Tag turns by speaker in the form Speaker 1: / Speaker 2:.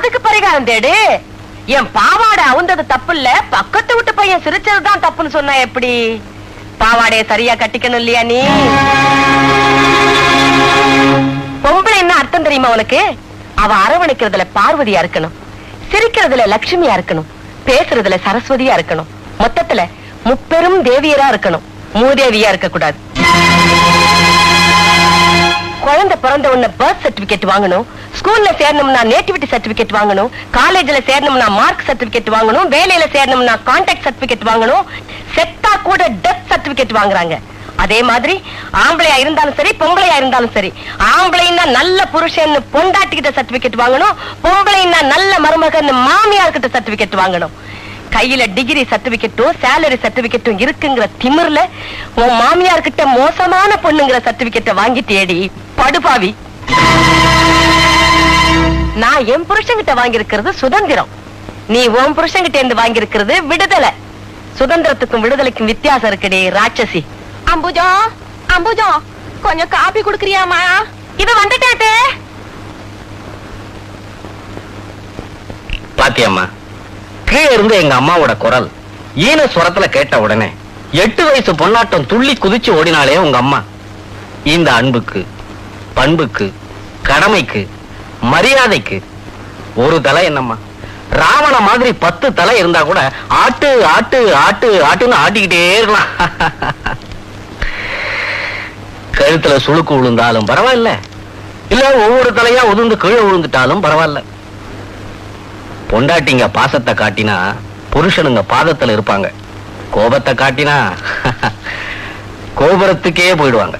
Speaker 1: அதுக்கு பரிகாரம் தேடு. என் பாவாடை அவுந்தது தப்பு இல்ல பக்கத்து வீட்டு பையன் சிரிச்சதுதான் தப்புன்னு சொன்னா எப்படி? பாவாடைய சரியா கட்டிக்கணும் இல்லையா நீ? பொம்பளை என்ன அர்த்தம் தெரியுமா உனக்கு? அவ அரவணைக்கிறதுல பார்வதியா இருக்கணும். சிரிக்கிறதுல லட்சுமியா இருக்கணும். பேசுறதுல சரஸ்வதியா இருக்கணும். மொத்தத்துல முப்பெரும் தேவியரா இருக்கணும். மூதேவியா இருக்க கூடாது குழந்தை பிறந்த உடனே பர்த் சர்டிபிகேட் வாங்கணும். ஸ்கூல்ல சேரணும்னா நேட்டிவிட்டி சர்டிபிகேட் வாங்கணும். காலேஜ்ல சேரணும்னா மார்க் சர்டிபிகேட் வாங்கணும். வேலையில சேரணும்னா கான்டாக்ட் சர்டிபிகேட் வாங்கணும். செத்தா கூட டெத் சர்டிபிகேட் வாங்குறாங்க. அதே மாதிரி ஆம்பளையா இருந்தாலும் சரி பொம்பளையா இருந்தாலும் சரி ஆம்பளைன்னா நல்ல புருஷன் பொண்டாட்டிக்கிட்ட சர்டிபிகேட் வாங்கணும். பொம்பளைன்னா நல்ல மருமகன் மாமியார் கிட்ட சர்டிபிகேட் வாங்கணும். கையில டிகிரி சர்டிபிகேட்டும் சேலரி சர்டிபிகேட்டும் இருக்குங்கிற திமிர்ல உன் மாமியார் கிட்ட மோசமான பொண்ணுங்கிற சர்டிபிகேட்டை வாங்கிட்டேடி படுபாவி நான் என் புருஷன்கிட்ட வாங்கியிருக்கிறது சுதந்திரம். நீ உன் புருஷன்கிட்ட இருந்து வாங்கியிருக்கிறது விடுதலை. சுதந்திரத்துக்கும் விடுதலைக்கும் வித்தியாசம் இருக்குடி ராட்சசி.
Speaker 2: அம்புஜம் அம்புஜம் கொஞ்சம் காபி குடுக்கறியாமா?
Speaker 1: இது வந்துட்டாட்டே
Speaker 3: பாத்தியம்மா. கீழே இருந்து எங்க அம்மாவோட குரல். ஈன சுரத்துல கேட்ட உடனே எட்டு வயசு பொன்னாட்டம் துள்ளி குதிச்சு ஓடினாலே உங்க அம்மா. இந்த அன்புக்கு பண்புக்கு கடமைக்கு மரியாதைக்கு ஒரு தலை என்னம்மா? ராவண மாதிரி பத்து தலை இருந்தா கூட ஆட்டு ஆட்டு ஆட்டு ஆட்டுன்னு ஆட்டிக்கிட்டே இருக்கலாம். கழுத்துல சுழுக்கு விழுந்தாலும் பரவாயில்ல. இல்ல ஒவ்வொரு தலையா உதிர்ந்து கீழே விழுந்துட்டாலும் பரவாயில்ல. பொண்டாட்டிங்க பாசத்தை காட்டினா புருஷனுங்க பாதத்துல இருப்பாங்க. கோபத்தை காட்டினா கோபுரத்துக்கே போயிடுவாங்க.